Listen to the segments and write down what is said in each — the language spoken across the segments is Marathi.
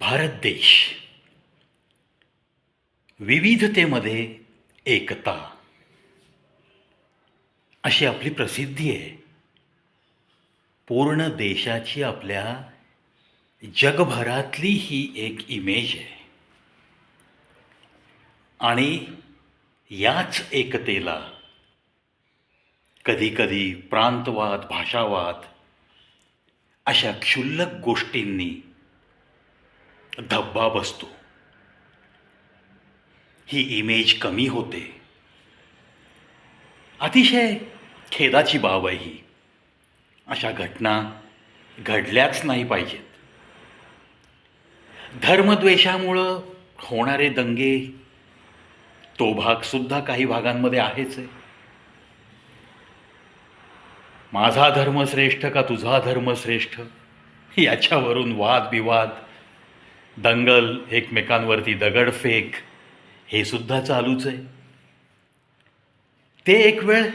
भारत देश. विविधतेमध्ये एकता. अशी आपली प्रसिद्धी आहे. पूर्ण देशाची आपल्या जगभरातली ही एक इमेज आहे. आणि याच एकतेला कधीकधी प्रांतवाद भाषावाद अशा क्षुल्लक गोष्टींनी धब्बा बसतो. ही इमेज कमी होते. अतिशय खेदाची बाब आहे ही. अशा घटना घडल्याच नाही पाहिजेत. धर्मद्वेषामुळं होणारे दंगे तो भागसुद्धा काही भागांमध्ये आहेच आहे. माझा धर्म श्रेष्ठ का तुझा धर्म श्रेष्ठ? याच्यावरून वादविवाद दंगल एकमेकांवरती दगडफेक हे सुद्धा चालूच आहे. ते एक वेळ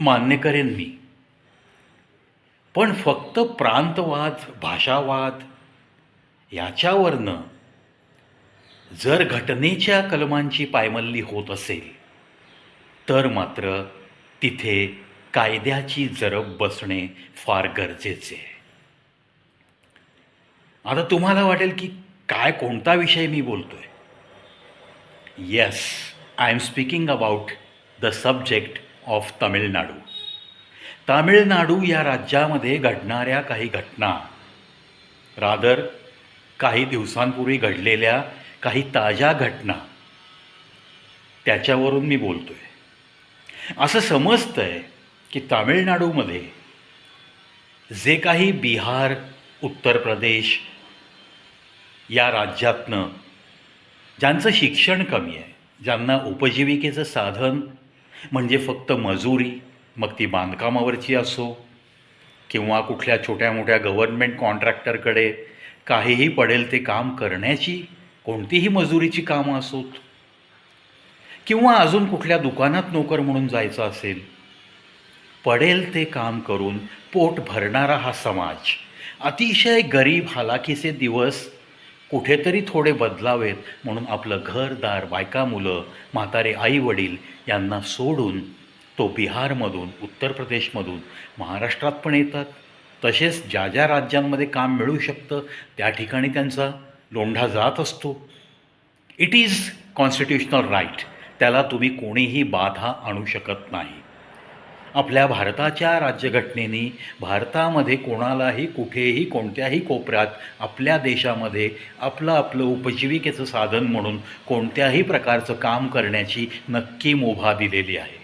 मान्य करेन मी. पण फक्त प्रांतवाद भाषावाद याच्यावरनं जर घटनेच्या कलमांची पायमल्ली होत असेल तर मात्र तिथे कायद्याची जरब बसणे फार गरजेचे आहे. आता तुम्हाला वाटेल की काय कोणता विषय मी बोलतोय? Yes I am speaking about the subject of Tamil Nadu Tamil Nadu या राज्यामध्ये घडणाऱ्या काही घटना रादर काही दिवसांपूर्वी घडलेल्या काही ताज्या घटना त्याच्यावरून मी बोलतोय. असं समजतं आहे की तामिळनाडूमध्ये जे काही बिहार उत्तर प्रदेश या राज्यातनं ज्यांचं शिक्षण कमी आहे ज्यांना उपजीविकेचं साधन म्हणजे फक्त मजुरी मग ती बांधकामावरची असो किंवा कुठल्या छोट्या मोठ्या गव्हर्नमेंट कॉन्ट्रॅक्टरकडे काहीही पडेल ते काम करण्याची कोणतीही मजुरीची कामं असोत किंवा अजून कुठल्या दुकानात नोकर म्हणून जायचं असेल पडेल ते काम करून पोट भरणारा हा समाज अतिशय गरीब हालाकीचे दिवस कुठेतरी थोडे बदलावेत म्हणून आपलं घरदार बायका मुलं म्हातारे आई वडील यांना सोडून तो बिहारमधून उत्तर प्रदेशमधून महाराष्ट्रात पण येतात. तसेच ज्या ज्या राज्यांमध्ये काम मिळू शकतं त्या ठिकाणी त्यांचा लोंढा जात असतो. इट इज कॉन्स्टिट्युशनल राईट त्याला तुम्ही कोणीही बाधा आणू शकत नाही. आपल्या भारताच्या राज्यघटनेने भारतामध्ये कोणालाही कुठेही कोणत्याही कोपऱ्यात आपल्या देशामध्ये आपलं आपलं उपजीविकेचं साधन म्हणून कोणत्याही प्रकारचं काम करण्याची नक्की मुभा दिलेली आहे.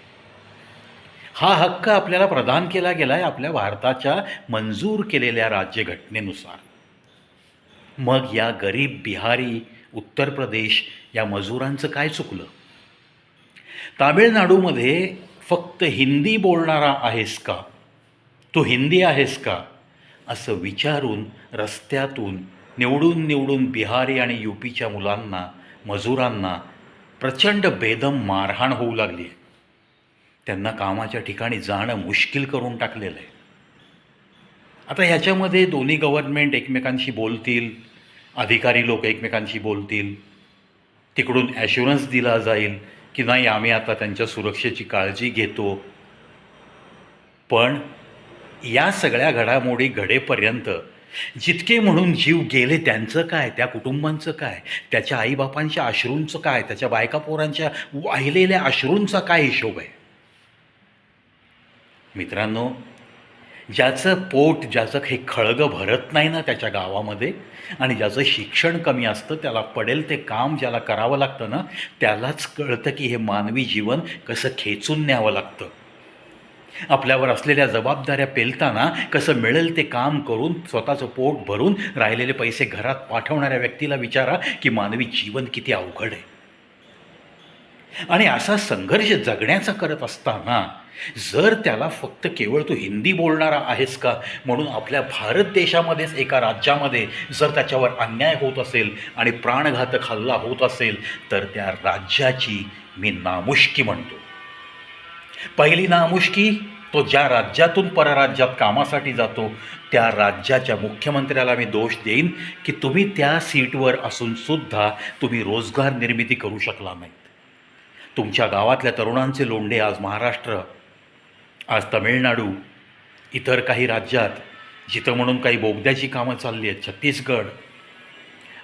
हा हक्क आपल्याला प्रदान केला गेला आहे आपल्या भारताच्या मंजूर केलेल्या राज्यघटनेनुसार. मग या गरीब बिहारी उत्तर प्रदेश या मजुरांचं काय चुकलं? तामिळनाडूमध्ये फक्त हिंदी बोलणारा आहेस का? तू हिंदी आहेस का? असं विचारून रस्त्यातून निवडून निवडून बिहारी आणि यू पीच्या मुलांना मजुरांना प्रचंड बेदम मारहाण होऊ लागली. आहे त्यांना कामाच्या ठिकाणी जाणं मुश्किल करून टाकलेलं आहे. आता ह्याच्यामध्ये दोन्ही गव्हर्नमेंट एकमेकांशी बोलतील अधिकारी लोक एकमेकांशी बोलतील तिकडून ॲश्युरन्स दिला जाईल की नाही आम्ही आता त्यांच्या सुरक्षेची काळजी घेतो. पण या सगळ्या घडामोडी घडेपर्यंत जितके म्हणून जीव गेले त्यांचं काय त्या कुटुंबांचं काय त्याच्या आईबापांच्या अश्रूंचं काय त्याच्या बायका पोरांच्या वाहिलेल्या अश्रूंचा काय हिशोब आहे? मित्रांनो ज्याचं पोट ज्याचं हे खळगं भरत नाही ना त्याच्या गावामध्ये आणि ज्याचं शिक्षण कमी असतं त्याला पडेल ते काम ज्याला करावं लागतं ना त्यालाच कळतं की हे मानवी जीवन कसं खेचून न्यावं लागतं. आपल्यावर असलेल्या जबाबदाऱ्या पेलताना कसं मिळेल ते काम करून स्वतःचं पोट भरून राहिलेले पैसे घरात पाठवणाऱ्या व्यक्तीला विचारा की मानवी जीवन किती अवघड आहे. आणि असा संघर्ष जगण्याचा करत असताना जर त्याला फक्त केवळ तू हिंदी बोलणारा आहेस का? म्हणून आपल्या भारत देशामध्येच एका राज्यामध्ये जर त्याच्यावर अन्याय होत असेल आणि प्राणघातक हल्ला होत असेल तर त्या राज्याची मी नामुष्की म्हणतो. पहिली नामुष्की तो ज्या राज्यातून परराज्यात कामासाठी जातो त्या राज्याच्या मुख्यमंत्र्याला मी दोष देईन की तुम्ही त्या सीटवर असूनसुद्धा तुम्ही रोजगार निर्मिती करू शकला नाहीत. तुमच्या गावातल्या तरुणांचे लोंढे आज महाराष्ट्र आज तमिळनाडू इतर काही राज्यात जिथं म्हणून काही बोगद्याची कामं चालली आहेत छत्तीसगड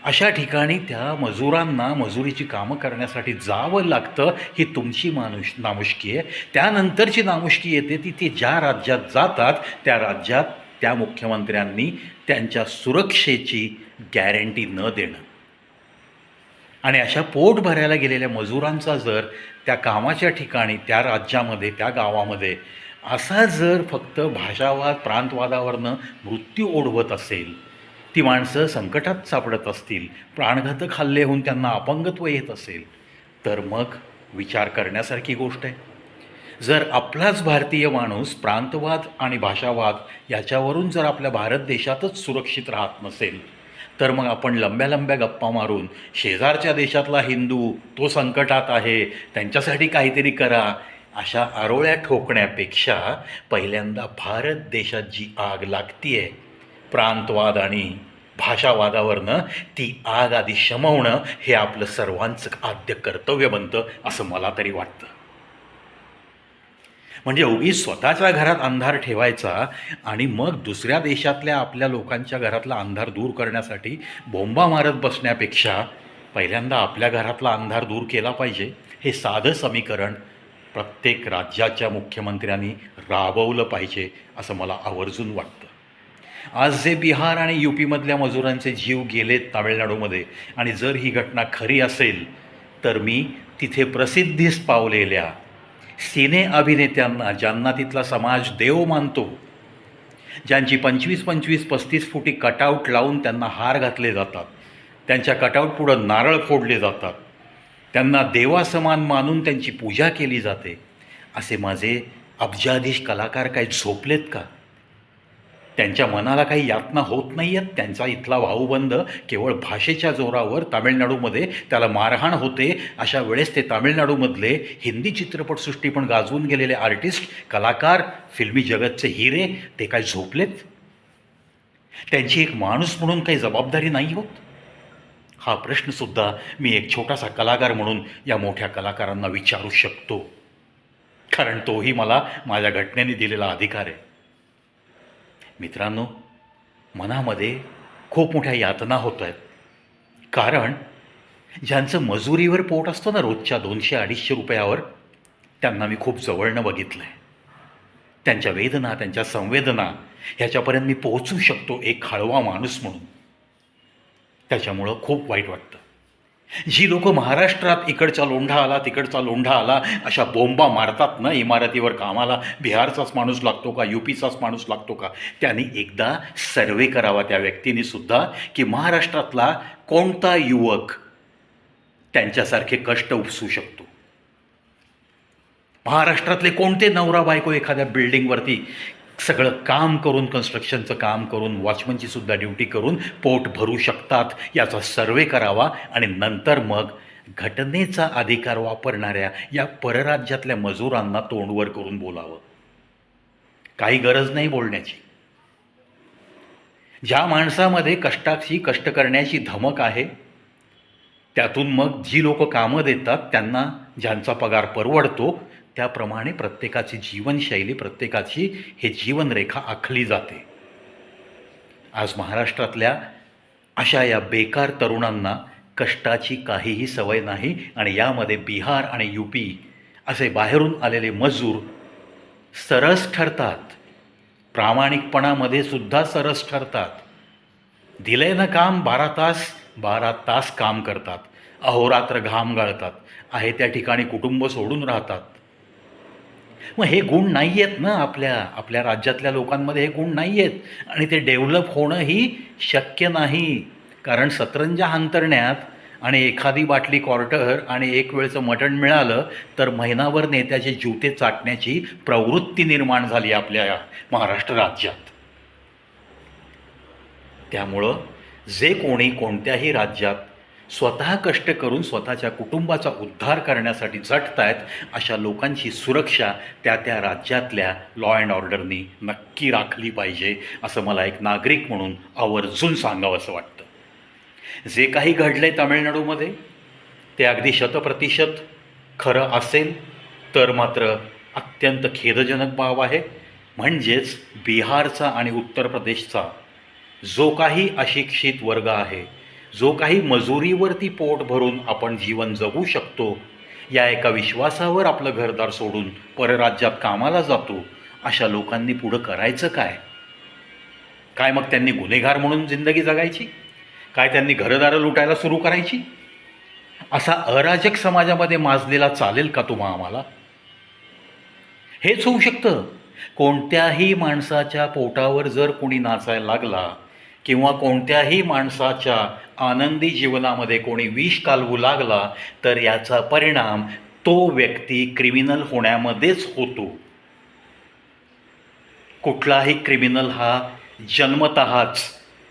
अशा ठिकाणी त्या मजुरांना मजुरीची कामं करण्यासाठी जावं लागतं ही तुमची मानुष नामुष्की आहे. त्यानंतरची नामुष्की येते ती ते ज्या राज्यात जातात त्या राज्यात त्या मुख्यमंत्र्यांनी त्यांच्या सुरक्षेची गॅरंटी न देणं. आणि अशा पोट भरायला गेलेल्या मजुरांचा जर त्या कामाच्या ठिकाणी त्या राज्यामध्ये त्या गावामध्ये असा जर फक्त भाषावाद प्रांतवादावरनं मृत्यू ओढवत असेल ती माणसं संकटात सापडत असतील प्राणघातक हल्ले होऊन त्यांना अपंगत्व येत असेल तर मग विचार करण्यासारखी गोष्ट आहे. जर आपलाच भारतीय माणूस प्रांतवाद आणि भाषावाद याच्यावरून जर आपल्या भारत देशातच सुरक्षित राहत नसेल तर मग आपण लंब्या लंब्या गप्पा मारून शेजारच्या देशातला हिंदू तो संकटात आहे त्यांच्यासाठी काहीतरी करा अशा आरोळ्या ठोकण्यापेक्षा पहिल्यांदा भारत देशात जी आग लागती आहे प्रांतवाद आणि भाषावादावरनं ती आग आधी शमवणं हे आपलं सर्वांचं आद्य कर्तव्य बनतं असं मला तरी वाटतं. म्हणजे उगी स्वतःच्या घरात अंधार ठेवायचा आणि मग दुसऱ्या देशातल्या आपल्या लोकांच्या घरातला अंधार दूर करण्यासाठी बोंबा मारत बसण्यापेक्षा पहिल्यांदा आपल्या घरातला अंधार दूर केला पाहिजे. हे साधं समीकरण प्रत्येक राज्याच्या मुख्यमंत्र्यांनी राबवलं पाहिजे असं मला आवर्जून वाटतं. आज जे बिहार आणि यू पीमधल्या मजुरांचे जीव गेलेत तामिळनाडूमध्ये आणि जर ही घटना खरी असेल तर मी तिथे प्रसिद्धीस पावलेल्या सिने अभिनेत्यांना ज्यांना तिथला समाज देव मानतो ज्यांची पंचवीस पंचवीस पस्तीस फुटी कटआउट लावून त्यांना हार घातले जातात त्यांच्या कटआउट पुढं नारळ फोडले जातात त्यांना देवासमान मानून त्यांची पूजा केली जाते. असे माझे अब्जाधीश कलाकार काही झोपलेत का? त्यांच्या मनाला काही यातना होत नाही आहेत त्यांचा इथला भाऊबंद केवळ भाषेच्या जोरावर तामिळनाडूमध्ये त्याला मारहाण होते. अशा वेळेस ते तामिळनाडूमधले हिंदी चित्रपटसृष्टी पण गाजवून गेलेले आर्टिस्ट कलाकार फिल्मी जगतचे हिरे ते काय झोपलेत? त्यांची एक माणूस म्हणून काही जबाबदारी नाही होत? हा प्रश्नसुद्धा मी एक छोटासा कलाकार म्हणून या मोठ्या कलाकारांना विचारू शकतो. कारण तोही मला माझ्या घटनेने दिलेला अधिकार आहे. मित्रांनो मनामध्ये खूप मोठ्या यातना होत आहेत कारण ज्यांचं मजुरीवर पोट असतं ना रोजच्या दोनशे अडीचशे रुपयावर त्यांना मी खूप जवळनं बघितलं आहे त्यांच्या वेदना त्यांच्या संवेदना ह्याच्यापर्यंत मी पोहोचू शकतो एक हळवा माणूस म्हणून. त्याच्यामुळं खूप वाईट वाटतं. जी लोक महाराष्ट्रात इकडचा लोंढा आला तिकडचा लोंढा आला अशा बोंबा मारतात ना इमारतीवर कामाला बिहारचाच माणूस लागतो का यू पीचाच माणूस लागतो का? त्यांनी एकदा सर्वे करावा त्या व्यक्तीने सुद्धा की महाराष्ट्रातला कोणता युवक त्यांच्यासारखे कष्ट उपसू शकतो? महाराष्ट्रातले कोणते नवरा बायको एखाद्या बिल्डिंगवरती सगळं काम करून कन्स्ट्रक्शनचं काम करून वॉचमनची सुद्धा ड्युटी करून पोट भरू शकतात याचा सर्वे करावा आणि नंतर मग घटनेचा अधिकार वापरणाऱ्या या परराज्यातल्या मजुरांना तोंडवर करून बोलावं. काही गरज नाही बोलण्याची. ज्या माणसामध्ये कष्टाची कष्ट करण्याची धमक आहे त्यातून मग जी लोक कामं देतात त्यांना ज्यांचा पगार परवडतो त्याप्रमाणे प्रत्येकाची जीवनशैली प्रत्येकाची हे जीवनरेखा आखली जाते. आज महाराष्ट्रातल्या अशा या बेकार तरुणांना कष्टाची काहीही सवय नाही आणि यामध्ये बिहार आणि यू पी असे बाहेरून आलेले मजूर सरस ठरतात. प्रामाणिकपणामध्ये सुद्धा सरस ठरतात. दिले ना काम? बारा तास? बारा तास काम करतात. अहोरात्र घाम गाळतात. आहे त्या ठिकाणी कुटुंब सोडून राहतात. मग हे गुण नाही आहेत ना आपल्या आपल्या राज्यातल्या लोकांमध्ये हे गुण नाही आहेत आणि ते डेव्हलप होणंही शक्य नाही. कारण सतरंजा अंतरण्यात आणि एखादी बाटली क्वार्टर आणि एक वेळचं मटण मिळालं तर महिनाभर नेत्याचे जुते चाटण्याची प्रवृत्ती निर्माण झाली आपल्या महाराष्ट्र राज्यात. त्यामुळं जे कोणी कोणत्याही राज्यात स्वतः कष्ट करून स्वतःच्या कुटुंबाचा उद्धार करण्यासाठी झटतायत अशा लोकांची सुरक्षा त्या त्या राज्यातल्या लॉ अँड ऑर्डरनी नक्की राखली पाहिजे असं मला एक नागरिक म्हणून आवर्जून सांगावं असं वाटतं. जे काही घडलं आहे तामिळनाडूमध्ये ते अगदी शतप्रतिशत खरं असेल तर मात्र अत्यंत खेदजनक बाब आहे. म्हणजेच बिहारचा आणि उत्तर प्रदेशचा जो काही अशिक्षित वर्ग आहे जो काही मजुरीवरती पोट भरून आपण जीवन जगू शकतो या एका विश्वासावर आपलं घरदार सोडून परराज्यात कामाला जातो अशा लोकांनी पुढं करायचं काय? काय मग त्यांनी गुन्हेगार म्हणून जिंदगी जगायची? काय त्यांनी घरदारं लुटायला सुरू करायची? असा अराजक समाजामध्ये माजलेला चालेल का तुम्हा आम्हाला? हेच होऊ शकतं. कोणत्याही माणसाच्या पोटावर जर कोणी नाचायला लागला किंवा कोणत्याही माणसाच्या आनंदी जीवनामध्ये कोणी विष कालवू लागला तर याचा परिणाम तो व्यक्ती क्रिमिनल होण्यामध्येच होतो. कुठलाही क्रिमिनल हा जन्मतःच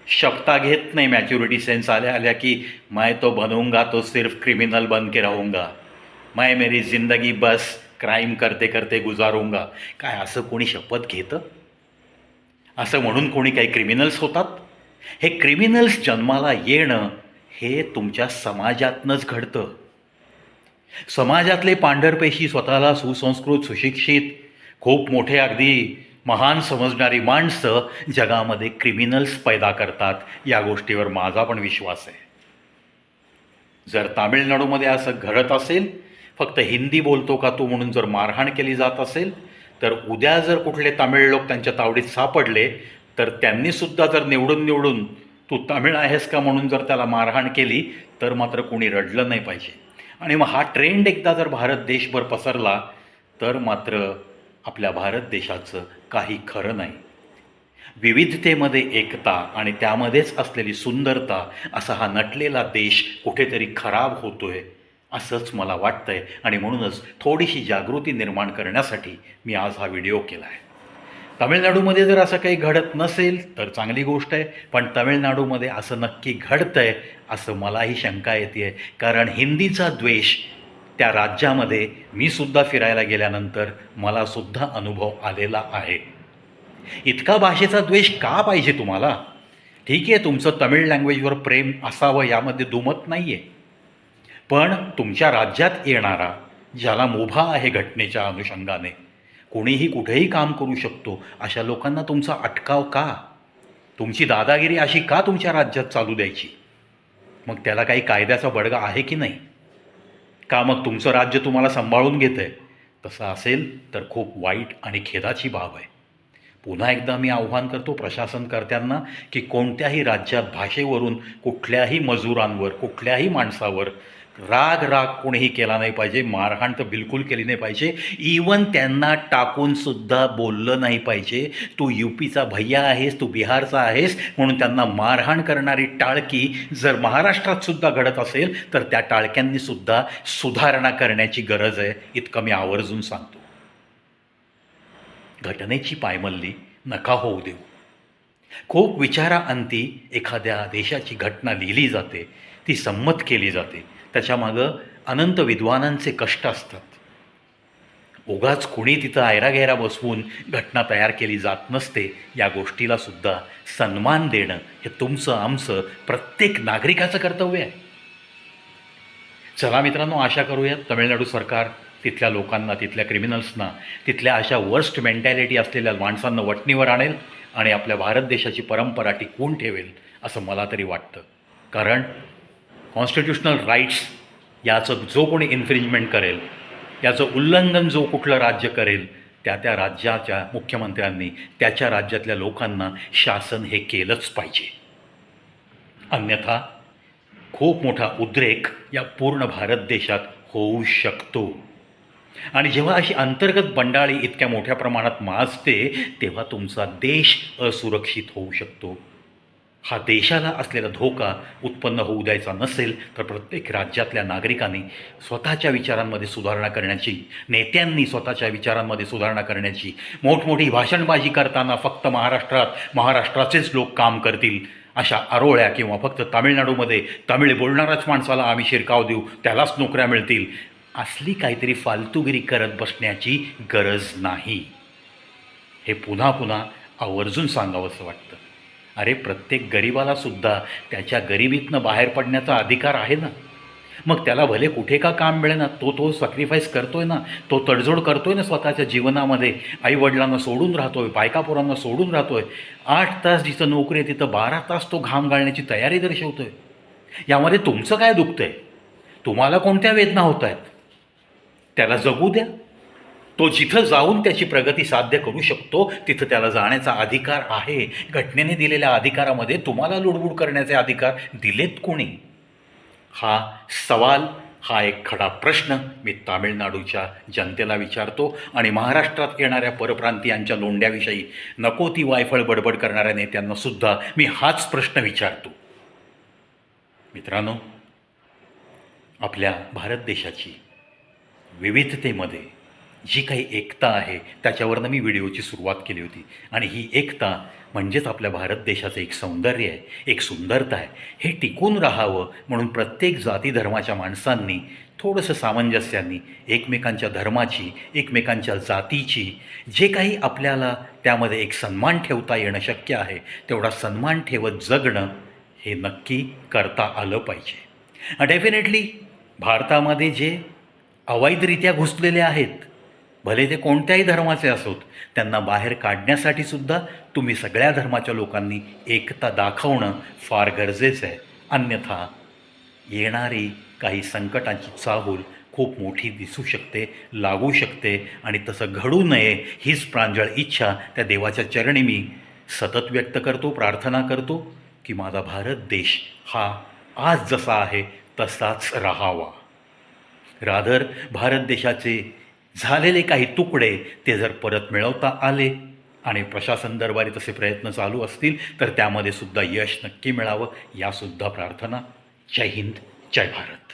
शपथा घेत नाही. मॅच्युरिटी सेन्स आल्या आल्या की मैं तो बनूंगा तो सिर्फ क्रिमिनल बन के रहूंगा. मैं मेरी जिंदगी बस क्राईम करते करते गुजारूंगा. काय असं कोणी शपथ घेतं? असं म्हणून कोणी काही क्रिमिनल्स होतात? हे क्रिमिनल्स जन्माला येणं हे तुमच्या समाजातनंच घडतं. समाजातले पांढरपेशी स्वतःला सुसंस्कृत सुशिक्षित खूप मोठे अगदी महान समजणारी माणसं जगामध्ये क्रिमिनल्स पैदा करतात या गोष्टीवर माझा पण विश्वास आहे. जर तामिळनाडूमध्ये असं घडत असेल फक्त हिंदी बोलतो का तू म्हणून जर मारहाण केली जात असेल तर उद्या जर कुठले तामिळ लोक त्यांच्या तावडीत सापडले तर त्यांनीसुद्धा जर निवडून निवडून तू तामिळ आहेस का म्हणून जर त्याला मारहाण केली तर मात्र कोणी रडलं नाही पाहिजे. आणि मग हा ट्रेंड एकदा जर भारत देशभर पसरला तर मात्र आपल्या भारत देशाचं काही खरं नाही. विविधतेमध्ये एकता आणि त्यामध्येच असलेली सुंदरता असा हा नटलेला देश कुठेतरी खराब होतोय असंच मला वाटतंय. आणि म्हणूनच थोडीशी जागृती निर्माण करण्यासाठी मी आज हा व्हिडिओ केला आहे. तामिळनाडूमध्ये जर असं काही घडत नसेल तर चांगली गोष्ट आहे. पण तमिळनाडूमध्ये असं नक्की घडतं आहे असं मलाही शंका येते आहे कारण हिंदीचा द्वेष त्या राज्यामध्ये मी सुद्धा फिरायला गेल्यानंतर मला सुद्धा अनुभव आलेला आहे. इतका भाषेचा द्वेष का पाहिजे तुम्हाला? ठीक आहे तुमचं तमिळ लँग्वेजवर प्रेम असावं यामध्ये दुमत नाही आहे पण तुमच्या राज्यात येणारा ज्याला मुभा आहे घटनेच्या अनुषंगाने कोणीही कुठेही काम करू शकतो. अशा लोकांना तुमचा अटकाव का? तुमची दादागिरी अशी का तुमच्या राज्यात चालू द्यायची? मग त्याला काही कायद्याचा बडगा आहे की नाही? का मग तुमचं राज्य तुम्हाला सांभाळून घेतं आहे तसं असेल तर खूप वाईट आणि खेदाची बाब आहे. पुन्हा एकदा मी आव्हान करतो प्रशासनकर्त्यांना की कोणत्याही राज्यात भाषेवरून कुठल्याही मजुरांवर कुठल्याही माणसावर राग राग कोणीही केला नाही पाहिजे मारहाण तर बिलकुल केली नाही पाहिजे. इवन त्यांना टाकून सुद्धा बोललं नाही पाहिजे. तू यू पीचा भैया आहेस तू बिहारचा आहेस म्हणून त्यांना मारहाण करणारी टाळकी जर महाराष्ट्रात सुद्धा घडत असेल तर त्या टाळक्यांनी सुद्धा सुधारणा करण्याची गरज आहे इतकं मी आवर्जून सांगतो. घटनेची पायमल्ली नका होऊ देऊ. खूप विचाराअंती एखाद्या देशाची घटना लिहिली जाते ती संमत केली जाते. त्याच्यामागं अनंत विद्वानांचे कष्ट असतात. उगाच कुणी तिथं आयरागैरा बसवून घटना तयार केली जात नसते या गोष्टीला सुद्धा सन्मान देणं हे तुमचं आमचं प्रत्येक नागरिकाचं कर्तव्य आहे. चला मित्रांनो आशा करूयात तमिळनाडू सरकार तिथल्या लोकांना तिथल्या क्रिमिनल्सना तिथल्या अशा वर्स्ट मेंटॅलिटी असलेल्या माणसांना वटणीवर आणेल आणि आपल्या भारत देशाची परंपरा टिकवून ठेवेल असं मला तरी वाटतं. कारण कॉन्स्टिट्युशनल राईट्स याचं जो कोणी इन्फ्रिंजमेंट करेल याचं उल्लंघन जो कुठलं राज्य करेल त्या त्या राज्याच्या मुख्यमंत्र्यांनी त्याच्या राज्यातल्या लोकांना शासन हे केलंच पाहिजे. अन्यथा खूप मोठा उद्रेक या पूर्ण भारत देशात होऊ शकतो. आणि जेव्हा अशी अंतर्गत बंडाळी इतक्या मोठ्या प्रमाणात माजते तेव्हा तुमचा देश असुरक्षित होऊ शकतो. हा देशाला असलेला धोका उत्पन्न होऊ द्यायचा नसेल तर प्रत्येक राज्यातल्या नागरिकांनी स्वतःच्या विचारांमध्ये सुधारणा करण्याची नेत्यांनी स्वतःच्या विचारांमध्ये सुधारणा करण्याची मोठमोठी भाषणबाजी करताना फक्त महाराष्ट्रात महाराष्ट्राचेच लोक काम करतील अशा आरोळ्या किंवा फक्त तामिळनाडूमध्ये तामिळ बोलणाराच माणसाला आम्ही शिरकाव देऊ त्यालाच नोकऱ्या मिळतील. असली काहीतरी फालतूगिरी करत बसण्याची गरज नाही. हे पुन्हा पुन्हा आवर्जून सांगावंसं वाटतं. अरे प्रत्येक गरिबाला सुद्धा त्याच्या गरिबीतनं बाहेर पडण्याचा अधिकार आहे ना? मग त्याला भले कुठे का काम मिळेना तो तो सॅक्रिफाईस करतोय ना तो तडजोड करतोय ना स्वतःच्या जीवनामध्ये. आईवडिलांना सोडून राहतोय बायकापोरांना सोडून राहतोय. आठ तास जिथं नोकरी आहे तिथं बारा तास तो घाम घालण्याची तयारी दर्शवतोय. यामध्ये तुमचं काय दुखतंय? तुम्हाला कोणत्या वेदना होत आहेत त्याला जगू द्या. तो जिथं जाऊन त्याची प्रगती साध्य करू शकतो तिथं त्याला जाण्याचा अधिकार आहे. घटनेने दिलेल्या अधिकारामध्ये तुम्हाला लुडबुड करण्याचे अधिकार दिलेत कोणी? हा सवाल हा एक खडा प्रश्न मी तामिळनाडूच्या जनतेला विचारतो आणि महाराष्ट्रात येणाऱ्या परप्रांतीयांच्या लोंड्याविषयी नको ती वायफळ बडबड करणाऱ्या नेत्यांना सुद्धा मी हाच प्रश्न विचारतो. मित्रांनो आपल्या भारत देशाची विविधतेमध्ये जी काही एकता आहे त्याच्यावरनं मी व्हिडिओची सुरुवात केली होती. आणि ही एकता म्हणजेच आपल्या भारत देशाचं एक सौंदर्य आहे एक सुंदरता आहे. हे टिकून राहावं म्हणून प्रत्येक जाती धर्माच्या माणसांनी थोडंसं सामंजस्यांनी एकमेकांच्या धर्माची एकमेकांच्या जातीची जे काही आपल्याला त्यामध्ये एक सन्मान ठेवता येणं शक्य आहे तेवढा सन्मान ठेवत जगणं हे नक्की करता आलं पाहिजे. डेफिनेटली भारतामध्ये जे अवैधरित्या घुसलेले आहेत भले ते कोणत्याही धर्माचे असोत त्यांना बाहेर काढण्यासाठी सुद्धा तुम्ही सगळ्या धर्माच्या लोकांनी एकता दाखवणं फार गरजेचं आहे. अन्यथा येणारी काही संकटांची चाहूल खूप मोठी दिसू शकते लागू शकते आणि तसं घडू नये हीच प्रांजळ इच्छा त्या देवाच्या चरणी मी सतत व्यक्त करतो प्रार्थना करतो की माझा भारत देश हा आज जसा आहे तसाच राहावा. रादर भारत देशाचे झालेले काही तुकडे ते जर परत मिळवता आले आणि प्रशासन दरबारी तसे प्रयत्न चालू असतील तर त्यामध्ये सुद्धा यश नक्की मिळावं यासुद्धा प्रार्थना. जय हिंद जय भारत.